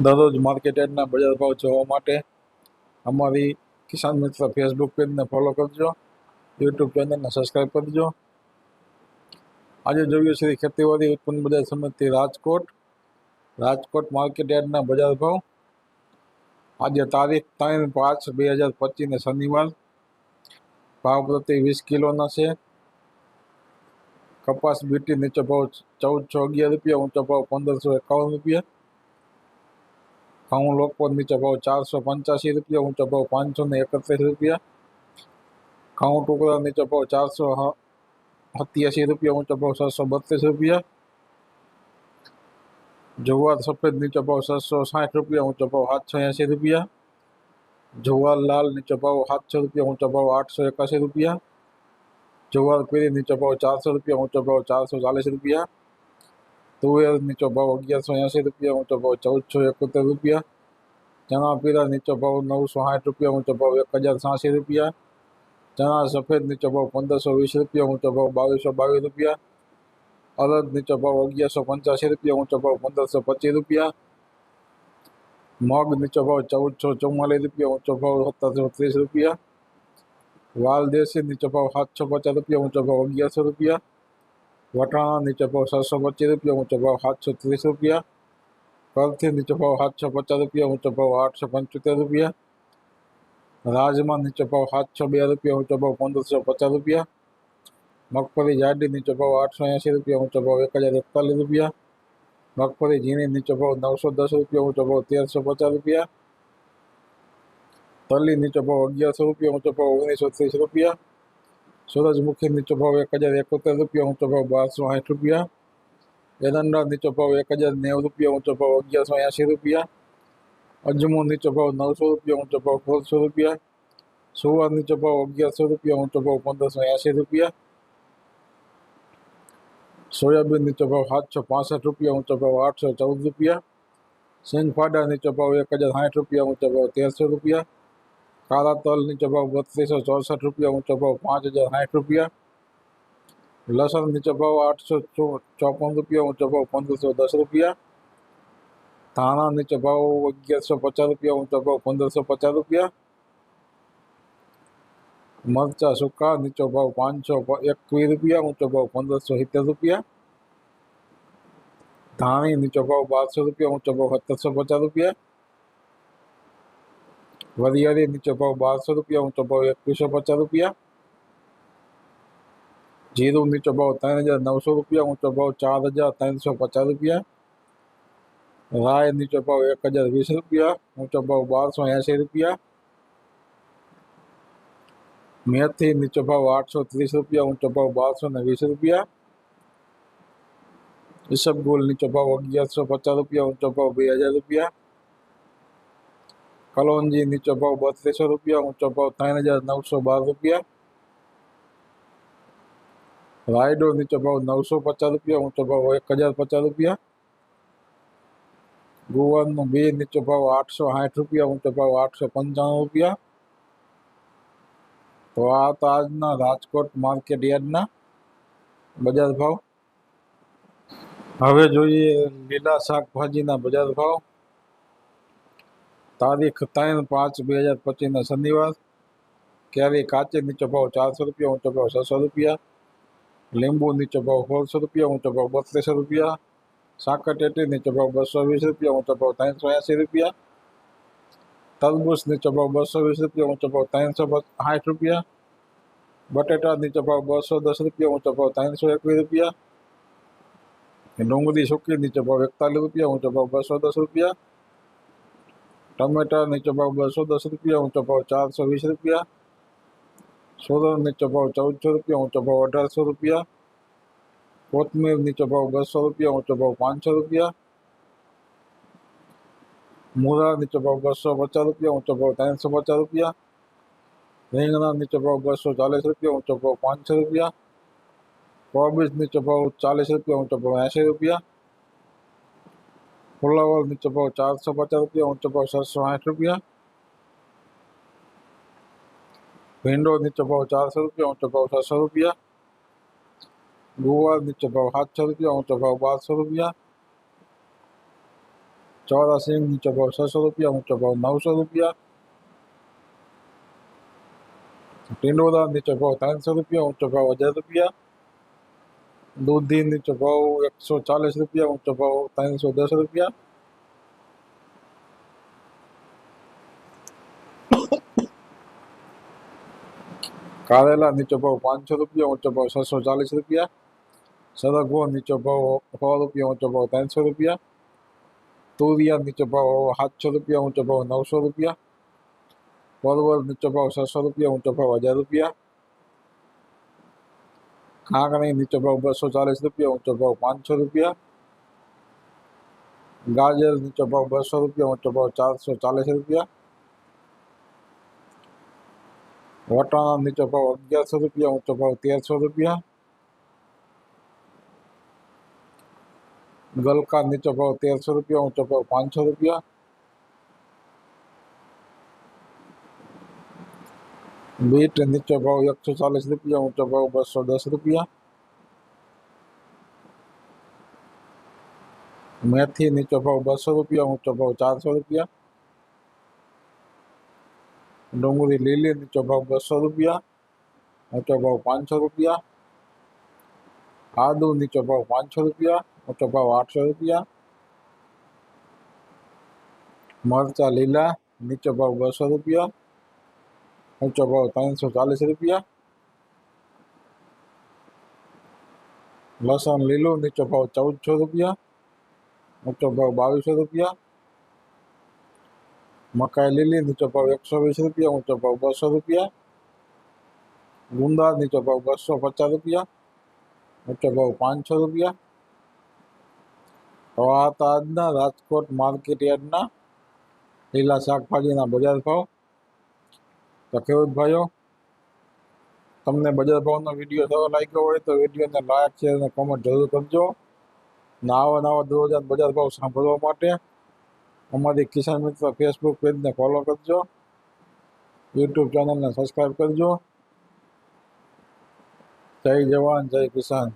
દરરોજ માર્કેટ યાર્ડના બજાર ભાવ જોવા માટે અમારી કિસાન મિત્ર ફેસબુક પેજને ફોલો કરજો યુટ્યુબ ચેનલને સબસ્ક્રાઈબ કરજો આજે જોઈએ છીએ ખેતીવાડી ઉત્પન્ન બજાર સમિતિ રાજકોટ રાજકોટ માર્કેટ યાર્ડના બજાર ભાવ આજે તારીખ ત્રણ પાંચ બે હજાર પચીસને શનિવાર ભાવ પ્રતિ વીસ કિલોના છે કપાસ બીટી નીચો ભાવ ચૌદસો અગિયાર રૂપિયા ઊંચો ભાવ પંદરસો એકાવન રૂપિયા ઘઉં લોકપોર નીચો ભાવ ચારસો પંચ્યાસી રૂપિયા ઊંચો ભાવ પાંચસો ને એકત્રીસ રૂપિયા ઘઉં ટુકડા નીચો ભાવ ચારસો સત્યાસી રૂપિયા ઊંચો ભાવ છસો બત્રીસ રૂપિયા જુવાર સફેદ નીચો ભાવ છસો સાઠ રૂપિયા ઊંચો ભાવ સાતસો એંસી રૂપિયા જુવાર લાલ નીચો ભાવ સાતસો રૂપિયા ઊંચો ભાવ આઠસો એકાસી રૂપિયા જુવાર પીળી નીચો ભાવ ચારસો રૂપિયા ઊંચો ભાવ ચારસો ચાલીસ રૂપિયા તુવેર નીચો ભાવ અગિયારસો એંસી રૂપિયા ઊંચો ભાવ ચૌદસો એકોતેર રૂપિયા ચણા પીળા નીચો ભાવ નવસો સાઠ રૂપિયા ઊંચો ભાવ એક હજાર છ્યાસી રૂપિયા ચણા સફેદ નીચો ભાવ પંદરસો વીસ રૂપિયા ઊંચો ભાવ બાવીસો બાવીસ રૂપિયા અડદ નીચો ભાવ અગિયારસો પંચ્યાસી રૂપિયા ઊંચો ભાવ પંદરસો પચીસ રૂપિયા મગ નીચો ભાવ ચૌદસો ચુમ્માલીસ રૂપિયા ઊંચો ભાવ સત્તરસો ત્રીસ રૂપિયા વાલ દેશી નીચો ભાવ સાતસો પચાસ રૂપિયા ઊંચો ભાવ અગિયારસો રૂપિયા વટાણા નીચો ભાવ સાતસો પચીસ રૂપિયા ઊંચો ભાવ સાતસો ત્રીસ રૂપિયા કલથી નીચો ભાવ સાતસો પચાસ રૂપિયા ઊંચો ભાવ આઠસો પંચોતેર રૂપિયા રાજમાં નીચો ભાવ સાતસો બે રૂપિયા ઊંચો ભાવ પંદરસો પચાસ રૂપિયા મગફળી જાડી નીચો ભાવ આઠસો એંસી રૂપિયા ઊંચો ભાવ એક હજાર એકતાલીસ રૂપિયા મગફળી ઝીણી નીચો ભાવ નવસો દસ રૂપિયા ઊંચો ભાવ તેરસો પચાસ રૂપિયા તલી નીચો ભાવ અગિયારસો રૂપિયા ઊંચો ભાવ ઓગણીસો ત્રીસ રૂપિયા સૂરજમુખી નીચો ભાવ એક હજાર એકોતેર રૂપિયા ઊંચો ભાવ બારસો સાઠ રૂપિયા એરંડા નીચો ભાવ એક હજાર નેવું રૂપિયા ઊંચો ભાવ અગિયારસો એંસી રૂપિયા અજમો નીચો ભાવ નવસો રૂપિયા ઊંચો ભાવ સોળસો રૂપિયા સુવાર નીચો ભાવ અગિયારસો રૂપિયા ઊંચો ભાવ પંદરસો એંસી રૂપિયા સોયાબીન નીચો ભાવ સાતસો પાસઠ રૂપિયા ઊંચો ભાવ આઠસો ચૌદ રૂપિયા સિંગફાડા નીચો ભાવ એક હજાર સાઠ રૂપિયા ઊંચો ભાવ તેરસો રૂપિયા કાળા તલ નીચો ભાવ બત્રીસો ચોસઠ રૂપિયા ઊંચો ભાવ પાંચ હજાર સાઠ રૂપિયા લસણ નીચો ભાવ આઠસો ચોપન રૂપિયા ઊંચો ભાવ પંદરસો દસ રૂપિયા ધાણા નીચો ભાવ અગિયારસો પચાસ રૂપિયા ઊંચો ભાવ પંદરસો પચાસ રૂપિયા મરચા સૂકા નીચો ભાવ પાંચસો એકવીસ રૂપિયા ઊંચો ભાવ પંદરસો સિત્તેર રૂપિયા ધાણી નીચો ભાવ બારસો રૂપિયા ઊંચો ભાવ સત્તરસો પચાસ રૂપિયા વરિયાળી નીચો ભાવ બારસો રૂપિયા ઊંચો ભાવ એકવીસો પચાસ રૂપિયા જીરું નીચો ભાવ ત્રણ હજાર નવસો રૂપિયા ઊંચો ભાવ ચાર હજાર ત્રણસો પચાસ રૂપિયા રાય નીચો ભાવ એક હજાર વીસ રૂપિયા ઊંચો ભાવ બારસો એંસી રૂપિયા મેથી નીચો ભાવ આઠસો ત્રીસ રૂપિયા ઊંચો ભાવ બારસો ને વીસ રૂપિયા ઈસબગુલ નીચો ભાવ અગિયારસો પચાસ રૂપિયા ઊંચો ભાવ બે હજાર રૂપિયા કલોંજી નીચો ભાવ બત્રીસો રૂપિયા ઊંચો ભાવ ત્રણ હજાર નવસો બાર રૂપિયા રાયડો નીચો ભાવ નવસો પચાસ રૂપિયા ઊંચો ભાવ એક હજાર પચાસ રૂપિયા ગુવારનું બે નીચો ભાવ આઠસો સાઠ રૂપિયા ઊંચો ભાવ આઠસો પંચાણું રૂપિયા તો આ તો આજના રાજકોટ માર્કેટ યાર્ડના બજાર ભાવ હવે જોઈએ લીલા શાકભાજીના બજાર ભાવ તારીખ ત્રણ પાંચ બે હજાર પચીસના શનિવાર કેરી કાચી નીચો ભાવ ચારસો રૂપિયા ઊંચો ભાવ છસો રૂપિયા લીંબુ નીચો ભાવ સોળસો રૂપિયા ઊંચો ભાવ બત્રીસો રૂપિયા સાકર ટેટી નીચો ભાવ બસો વીસ રૂપિયા ઊંચો ભાવ ત્રણસો એંસી રૂપિયા તરબૂચ નીચો ભાવ બસો વીસ રૂપિયા ઊંચો ભાવ ત્રણસો સાઠ રૂપિયા બટેટા નીચો ભાવ બસો દસ રૂપિયા ઊંચો ભાવ ત્રણસો એકવીસ રૂપિયા ડુંગળી સૂકી નીચો ભાવ એકતાલીસ રૂપિયા ઊંચો ભાવ બસો દસ રૂપિયા ટમેટા નીચો ભાવ બસો દસ રૂપિયા ઊંચો ભાવ ચારસો વીસ રૂપિયા સોરણ નીચો ભાવ ચૌદસો રૂપિયા ઊંચો ભાવ અઢારસો રૂપિયા કોથમીર નીચો ભાવ બસો રૂપિયા ઊંચો ભાવ પાંચસો રૂપિયા મૂળા નીચો ભાવ બસો પચાસ રૂપિયા ઊંચો ભાવ ત્રણસો પચાસ રૂપિયા રીંગણા નીચો ભાવ બસો ચાલીસ રૂપિયા ઊંચો ભાવ પાંચસો રૂપિયા કોબીજ નીચો ભાવ ચાલીસ રૂપિયા ઊંચો ભાવ એંસી રૂપિયા फुलावल नीचे पाओ चार सौ पचास रुपया ऊँचा पाओ सात सौ आठ रुपया। भिंडो नीचे पाओ चार सौ रुपया ऊँचा पाओ सात सौ रुपया। गुआर नीचे पाओ सात सौ रुपया ऊँचा पाओ पाँच सौ रुपया। चौरा सिंह नीचे पाओ छः सौ रुपया ऊँचा पाओ नौ सौ रुपया। टिंडोदा नीचे पाओ तीन सौ रुपया ऊँचा पाओ हज़ार रुपया। નીચો ભાવ એકસો ચાલીસ રૂપિયા ઊંચો ભાવ ત્રણસો દસ રૂપિયા કારેલા નીચો ભાવ પાંચસો રૂપિયા ઊંચો ભાવ છસો ચાલીસ રૂપિયા સરગવો નીચો ભાવ સો રૂપિયા ઊંચો ભાવ ત્રણસો રૂપિયા તુરિયા નીચો ભાવ સાતસો રૂપિયા ઊંચો ભાવ નવસો રૂપિયા પરવળ નીચો ભાવ છસો રૂપિયા ઊંચો ભાવ હજાર રૂપિયા કાંકણી નીચો ભાવ બસો ચાલીસ રૂપિયા ઊંચો ભાવ પાંચસો રૂપિયા ગાજર નીચો ભાવ બસો રૂપિયા ઊંચો ભાવ ચારસો ચાલીસ રૂપિયા વટાણા નીચો ભાવ અગિયારસો રૂપિયા ઊંચો ભાવ તેરસો રૂપિયા ગલકા નીચો ભાવ તેરસો રૂપિયા ઊંચો ભાવ પાંચસો રૂપિયા બીટ નીચો ભાવ એકસો ચાલીસ રૂપિયા ઊંચો ભાવ બસો દસ રૂપિયા મેથી નીચો ભાવ બસો રૂપિયા ઊંચો ભાવ ચારસો રૂપિયા ડુંગળી લીલી નીચો ભાવ બસો રૂપિયા ઊંચો ભાવ પાંચસો રૂપિયા આદુ નીચો ભાવ પાંચસો રૂપિયા ઊંચો ભાવ આઠસો રૂપિયા મરચા લીલા નીચો ભાવ બસો રૂપિયા ઊંચો ભાવ ત્રણસો ચાલીસ રૂપિયા લસણ લીલું નીચો ભાવ ચૌદસો રૂપિયા ઊંચો ભાવ બાવીસો રૂપિયા મકાઈ લીલી નીચો ભાવ એકસો વીસ રૂપિયા ઊંચો ભાવ બસો રૂપિયા ગુંદા નીચો ભાવ બસો પચાસ રૂપિયા ઊંચો ભાવ પાંચસો રૂપિયા તો આ હતા આજના રાજકોટ માર્કેટ યાર્ડના લીલા શાકભાજીના બજાર ભાવ તો ભાઈઓ, તમને બજાર ભાવનો વીડિયો સારો લાગ્યો હોય તો વિડીયોને લાઈક, શેર અને કોમેન્ટ જરૂર કરજો. નવા નવા દરરોજ બજાર ભાવ સાંભળવા માટે અમારી કિસાન મિત્ર ફેસબુક પેજને ફોલો કરજો. યુટ્યુબ ચેનલને સબસ્ક્રાઈબ કરજો. જય જવાન, જય કિસાન.